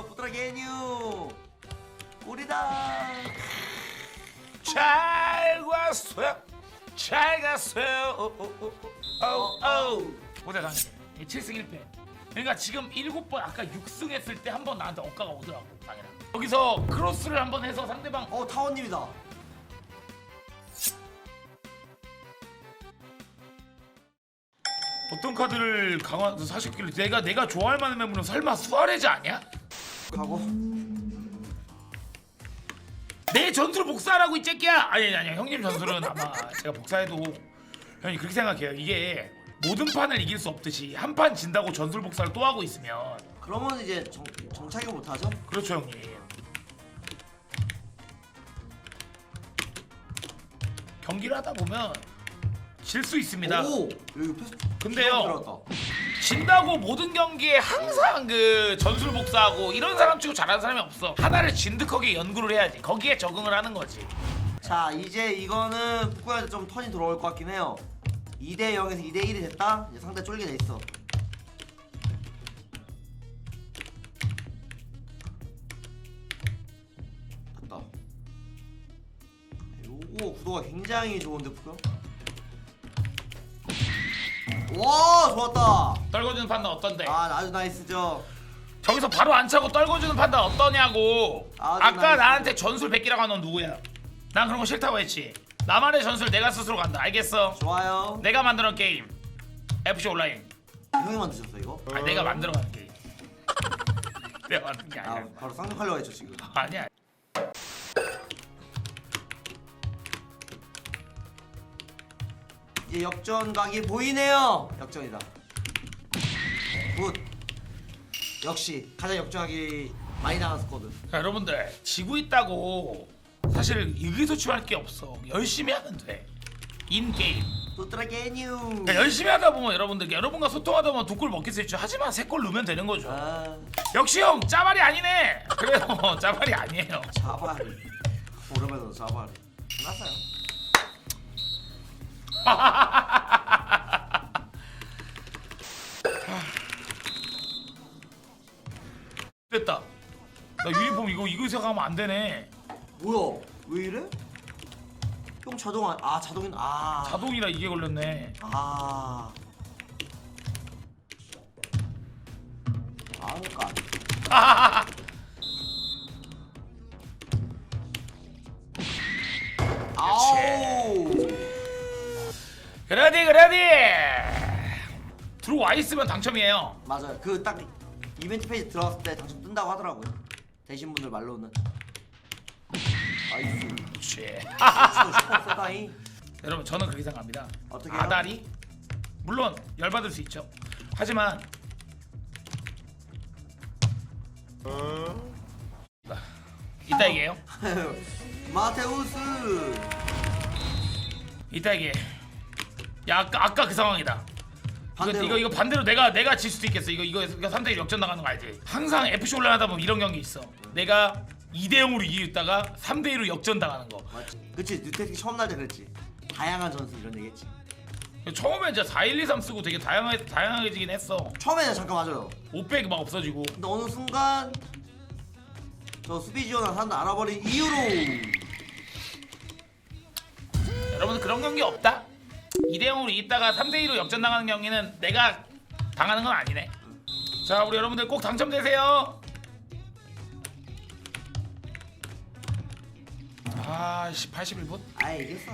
왔어요 부드라게뉴 우리다 잘 갔어요. 잘 갔어요. 오 오 오 오오. 보대장 7승 1패. 그러니까 지금 7번 아까 6승 했을 때 한 번 나한테 억가가 오더라고 당이랑. 여기서 크로스를 한 번 해서 상대방 어 타원님이다 어떤 카드를 강화 사셨길래 내가 내가 좋아할 만한 매물은 설마 수아레즈 아니야? 가고 내 전술 복사라고 이 새끼야. 아니 아니 아니 형님 전술은 아마 제가 복사해도 형님 그렇게 생각해요. 이게 모든 판을 이길 수 없듯이 한 판 진다고 전술 복사를 또 하고 있으면 그러면 이제 정, 정착이 못하죠? 그렇죠 형님. 경기를 하다 보면 질 수 있습니다. 오 여기 패스 근데요. 들어갔다. 진다고 모든 경기에 항상 그 전술 복사하고 이런 사람 치고 잘하는 사람이 없어. 하나를 진득하게 연구를 해야지. 거기에 적응을 하는 거지. 자 이제 이거는 북구한테 좀 턴이 돌아올 것 같긴 해요 2대 0에서 2대 1이 됐다 이제 상대 쫄게 돼 있어 됐다 요거 구도가 굉장히 좋은데 북구 와 좋았다 떨궈주는 판단 어떤데? 아 아주 나이스죠 저기서 바로 안 차고 떨궈주는 판단 어떠냐고. 아주 아까 나이스. 나한테 전술 100기라고 한 넌 누구야? 난 그런 거 싫다고 했지. 나만의 전술 내가 스스로 간다. 알겠어? 좋아요 내가 만드는 게임. FC 온라인. 형이 만드셨어 이거? 아, 내가 만들어가는 게임. 내가 만든 게아 아니야. 바로 쌍욕하려고 했죠 지금 아니야. 이제 역전 각이 보이네요. 역전이다. 역시 가장 역전각이 많이 스쿼드. 자, 여러분들 지고 있다고 사실 의기소침할 게 없어. 열심히 하면 돼. 인 게임. 또트라게뉴. 그러니까 열심히 하다 보면 여러분들 여러분과 소통하다 보면 두골수 있죠. 하지만 세 골 넣으면 되는 거죠. 아 역시 형 짜발이 아니네. 그래요, 짜발이 아니에요. 자바리. 오랜만에 자바리. 끝났어요. 이거 이거 생각하면 안 되네. 뭐야? 왜 이래? 형 자동 안, 아 자동인 아. 자동이라 이게 걸렸네. 아. 아우 까. 아우. 그래디 그래디. 들어와 있으면 당첨이에요. 맞아요. 그 딱 이벤트 페이지 들어갔을 때 당첨 뜬다고 하더라고요. 되신 분들 말로는. 슈퍼 슈퍼 세다이. 여러분 저는 그렇게 생각합니다. 어떻게요? 아다리 물론 열받을 수 있죠. 하지만 이따 얘기해요. 마테우스. 이따 얘기해. 야 아까 아까 그 상황이다. 이거, 반대로. 이거 이거 반대로 내가 내가 질 수도 있겠어. 이거 이거 이거 3대1 역전 나가는 거 알지? 항상 FC 올라가다 보면 이런 경기 있어. 내가 2대 0으로 이기다가 3대 1로 역전 당하는 거. 맞지. 그치 뉴테크 처음 날 때 그랬지. 다양한 전술 이런 얘기했지. 처음에 진짜 4 1 2 3 쓰고 되게 다양하게 다양해지긴 했어. 처음에는 잠깐 맞아요. 500막 없어지고. 근데 어느 순간 저 수비 지원한 사람들 알아버린 이유로 여러분들 그런 경기 없다? 2대 0으로 이기다가 3대 2로 역전 당하는 경기는 내가 당하는 건 아니네. 자, 우리 여러분들 꼭 당첨되세요. 아, 씨 81분? 아 이겼어.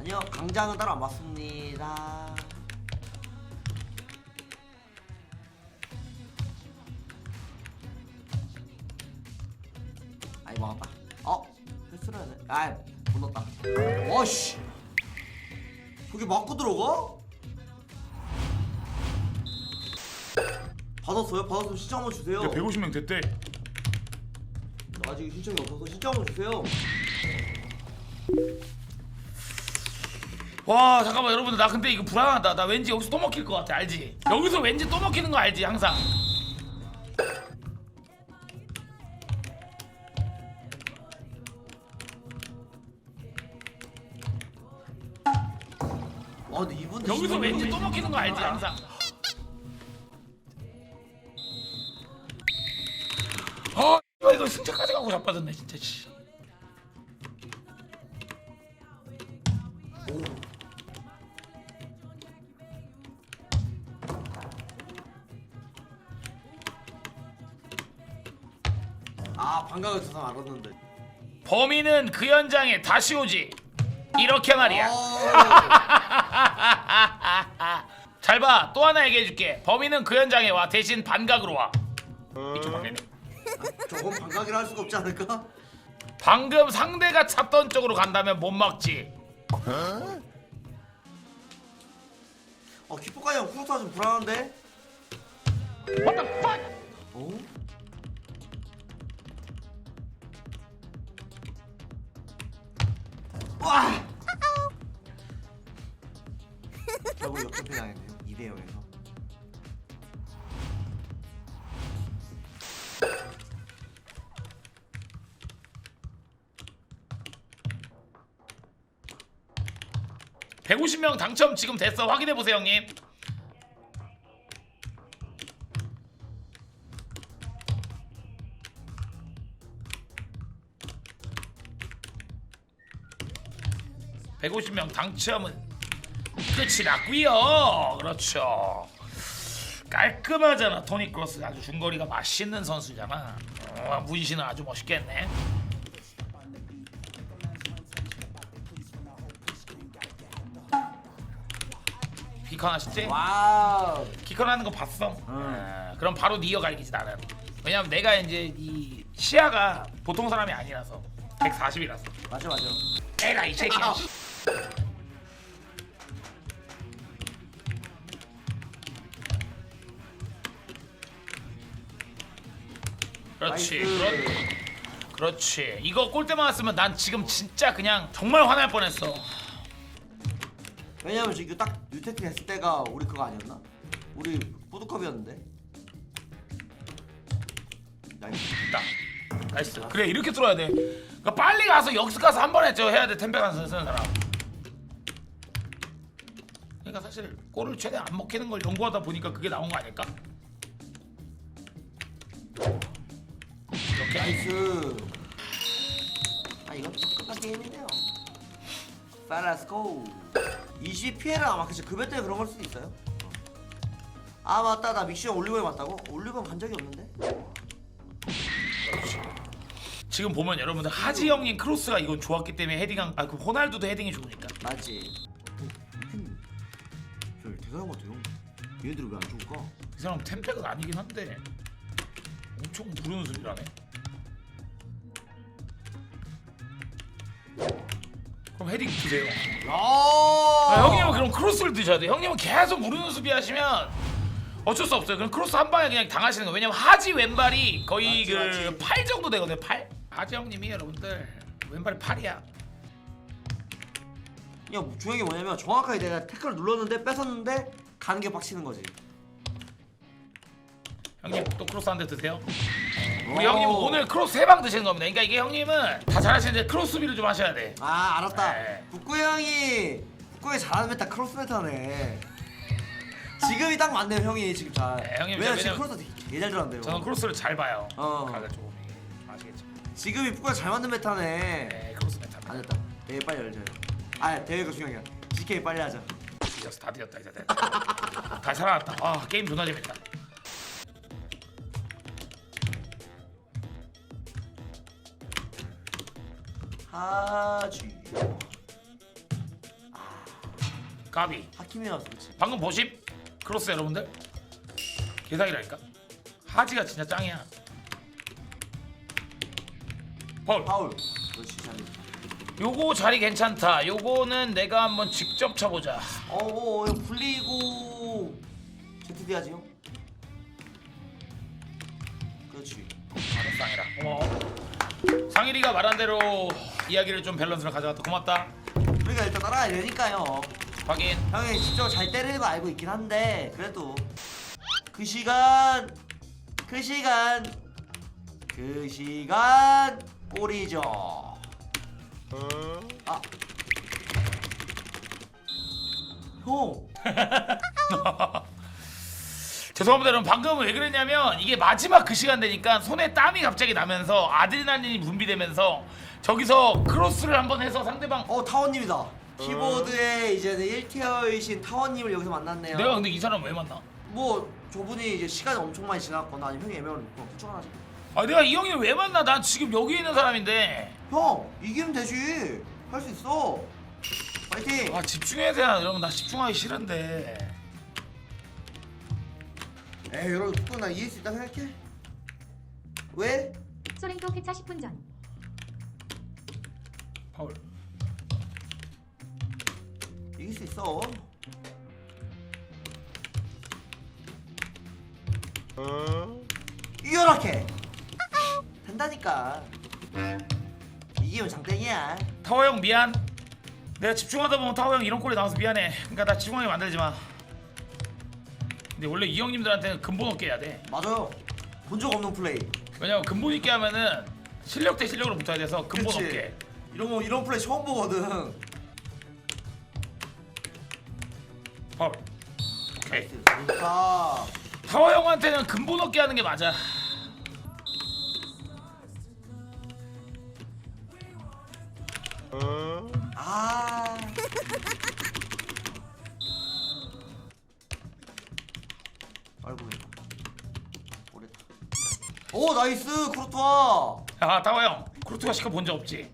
아니요 강장은 따로 안 맞습니다. 아이 막았다. 어 패스를 해야 돼. 아 못 넣었다. 와씨. 저기 맞고 들어가? 받았어요? 받았으면 신청 한번 주세요. 150명 됐대. 아직 신청이 없어서 신청 한번 주세요. 와, 잠깐만 여러분들 나 근데 이거 불안하다. 나 왠지 여기서 또 먹힐 것 같아. 알지? 여기서 왠지 또 먹히는 거 알지? 항상. 거 알지 아. 항상. 아 이거 이거 승차까지 가고 자빠졌네 진짜. 씨. 아 반가워 저 사람 알았는데 범인은 그 현장에 다시 오지. 이렇게 말이야. 아, 잘 봐. 또 하나 얘기해줄게. 범인은 그 현장에 와. 대신 반각으로 와. 이쪽 방향 저건 방각이라 할 수가 없지 않을까? 방금 상대가 찾던 쪽으로 간다면 못 막지. 어? 키포까지 형 쿠로타가 좀 불안한데? 어? 와! 150명 당첨 지금 됐어. 확인해보세요 형님. 150명 당첨은 끝이 났구요. 그렇죠. 깔끔하잖아 토니 크로스. 아주 중거리가 맛있는 선수잖아. 어, 문신은 아주 멋있겠네. 비컨 하셨지? 와우. 기컨 하는 거 봤어? 아, 그럼 바로 니 이어갈기지 나는 왜냐면 내가 이제 이 시야가 보통 사람이 아니라서 140이라서. 맞아 맞아. 에라 이 새끼야. 그렇지. 나이스. 그렇, 그렇지. 이거 골대 맞았으면 난 지금 진짜 그냥 정말 화날 뻔했어 왜냐면 지금 딱 유테트 했을 때가 우리 그거 아니었나? 우리 푸드컵이었는데. 나이스. 딱 나이스. 그래 이렇게 들어야 돼. 그러니까 빨리 가서 역습 가서 한 번에 저 해야 돼 템페간 쓰는 사람. 그러니까 사실 골을 최대한 안 먹히는 걸 연구하다 보니까 그게 나온 거 아닐까? 이렇게 나이스. 아 이것도 끝난 게임이네요. 파라스코 20 피해라 아마 그치 급여 때문에 그런 걸 수도 있어요. 아 맞다. 나 믹시형 올리브에 맞다고? 올리브에 간 적이 없는데? 지금 보면 여러분들 하지 형님 크로스가 이건 좋았기 때문에 헤딩한 아그 호날두도 헤딩이 좋으니까. 맞지. 저 대단한 것 같아요 얘들이 왜 안 좋을까? 이 사람 템팩은 아니긴 한데. 엄청 부르는 소리라네 그럼 헤딩 드세요 야 아, 형님은 그럼 크로스를 드셔야 돼. 형님은 계속 무르는 수비 하시면 어쩔 수 없어요. 그럼 크로스 한 방에 그냥 당하시는 거. 왜냐면 하지 왼발이 거의 그. 8 정도 되거든요. 8. 하지 형님이 여러분들 왼발이 8이야. 야, 뭐 중요한 게 뭐냐면 정확하게 내가 태클을 눌렀는데 뺏었는데 가는 게 빡치는 거지. 형님 또 크로스 한 대 드세요. 우리 오. 형님 오늘 크로스 세방 드시는 겁니다. 그러니까 이게 형님은 다 잘하시는데 크로스 수비를 좀 하셔야 돼. 아 알았다. 네. 북구 형이 북구 형이 잘하는 메타 크로스 메타네. 지금이 딱 맞네요 형이 지금 잘. 네, 형님 왜냐 왜냐면- 지금 크로스 되게, 되게 잘 들어간대요. 저는 크로스를 잘 봐요. 어. 가가 조금 이게 아시겠죠? 지금이 북구가 잘 맞는 메타네. 네, 크로스 메타. 안 됐다. 대회 빨리 열자. 아 대회가 중요한 게 아니라 GK 빨리 하자. 뒤졌어, 다 뒤졌다 이제. 다 살아났다. 아 게임 존나 재밌다. 하지. 까비. 하키미 나왔어 그렇지. 방금 보심 크로스 여러분들 개사기라니까 하지가 진짜 짱이야 헐 파울. 그렇지 잘. 요거 자리 괜찮다 요거는 내가 한번 직접 쳐보자 어어 형 불리고 ZD 하지 형. 그렇지. 바로 쌍이라 어. 상일이가 말한 대로 이야기를 좀 밸런스를 가져갔다 고맙다 우리가 일단 따라가야 되니까요. 확인 형이 진짜 잘 때리는 거 알고 있긴 한데 그래도 그 시간 그 시간 그 시간 골이죠. 아. 형. 죄송합니다 여러분 방금 왜 그랬냐면 이게 마지막 그 시간 되니까 손에 땀이 갑자기 나면서 아드레날린이 분비되면서 저기서 크로스를 한번 해서 상대방 어 타원님이다. 키보드에 이제는 1티어이신 타원님을 여기서 만났네요. 내가 근데 이 사람 왜 만나? 뭐 저분이 이제 시간이 엄청 많이 지났거나 아니면 형이 애매하면 그냥 후천하지. 아 내가 이 형이 왜 만나? 난 지금 여기 있는 사람인데 형 이기면 되지. 할 수 있어. 파이팅. 아 집중해야 되나 여러분 나 집중하기 싫은데 에이 여러분 그거 나 이해할 수 있다 생각해. 왜? 소랭토 폐차 10분 전 파울 이길 수 있어. 이렇게 된다니까. 이기면 장땡이야. 타워 형 미안 내가 집중하다 보면 타워 형 이런 꼴이 나와서 미안해 그러니까 나 집중하게 만들지 마 근데 원래 이 형님들한테는 근본 없게 해야 돼 맞아요. 본 적 없는 플레이. 왜냐면 근본 있게 하면은 실력 대 실력으로 붙어야 돼서 근본 그치? 없게 이런 거 이런 플레이 처음 보거든. 파울 오케이 그러니까 타워 형한테는 근본 없게 하는 게 맞아 아. 아이고. 오랬다. 오 나이스 크루토아. 야 타워 형 크루트가 시켜 본적 없지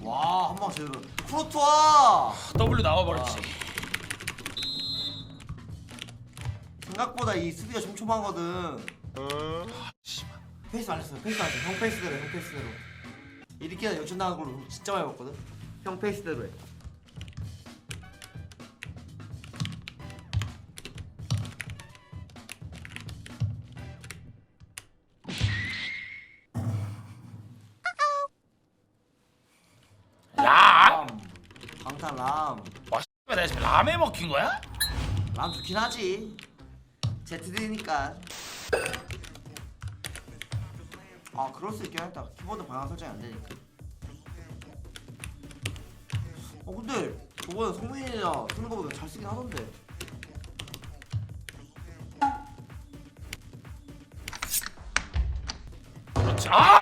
와, 한방 제대로. 프로토아! W 나와버렸지 생각보다 이 수비가 촘촘하거든. 페이스 안 했어요. 페이스 안 했어. 형 페이스대로, 해, 형 페이스대로. 이렇게 역전당한 걸로 진짜 많이 봤거든. 형 페이스대로 해. 람. 와, 씨발, 내가 지금 라메 먹힌 거야? 람 좋긴 하지. ZD니까. 아, 그럴 수 있긴 하겠다. 키보드 방향 설정이 안 되니까. 어, 근데 저번에 성민이나 쓰는 거보다 잘 쓰긴 하던데. 그렇지. 아,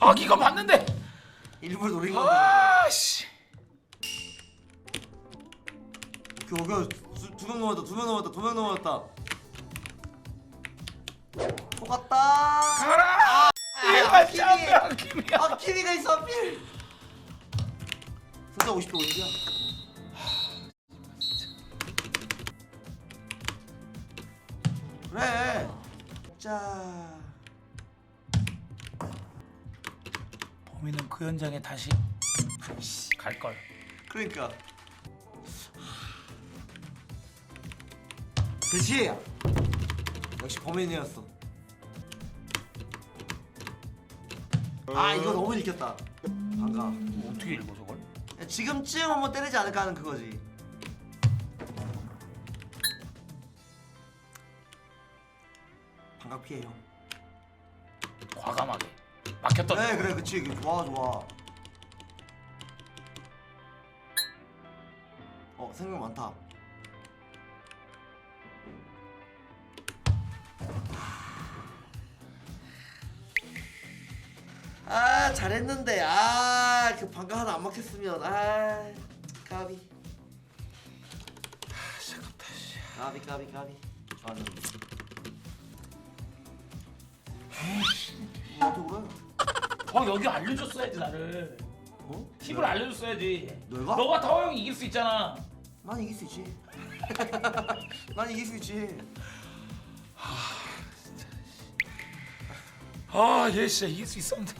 아 이거 봤는데. 일부러 노린 건데. 겨우 두명 넘었다, 두 명 넘었다, 두 명 넘었다. 속았다. 가라. 키미. 김이야. 아, 키미가 있어, 하필. 승자 50대 50이야. 그래. 자. 범인은 그 현장에 다시 갈 걸. 그러니까. 그렇지. 역시 범인이었어. 아 이거 너무 읽혔다. 반가. 뭐 어떻게 읽어 저걸? 지금쯤 한번 때리지 않을까 하는 그거지. 반각 피해요. 과감하게 막혔던. 그래 그래 그치 그 좋아 좋아. 어 생각 많다. 아 잘했는데 아그 방금 하나 안 막혔으면 아 까비 시작부터. 씨. 까비 까비 까비 좋았는데 어떻게 그래? 어 여기 알려줬어야지 나를. 어? 팁을 알려줬어야지. 내가? 너가 타워 형이 이길 수 있잖아. 난 이길 수 있지 난 이길 수 있지 아, 얘 진짜 이길 수 있었는데.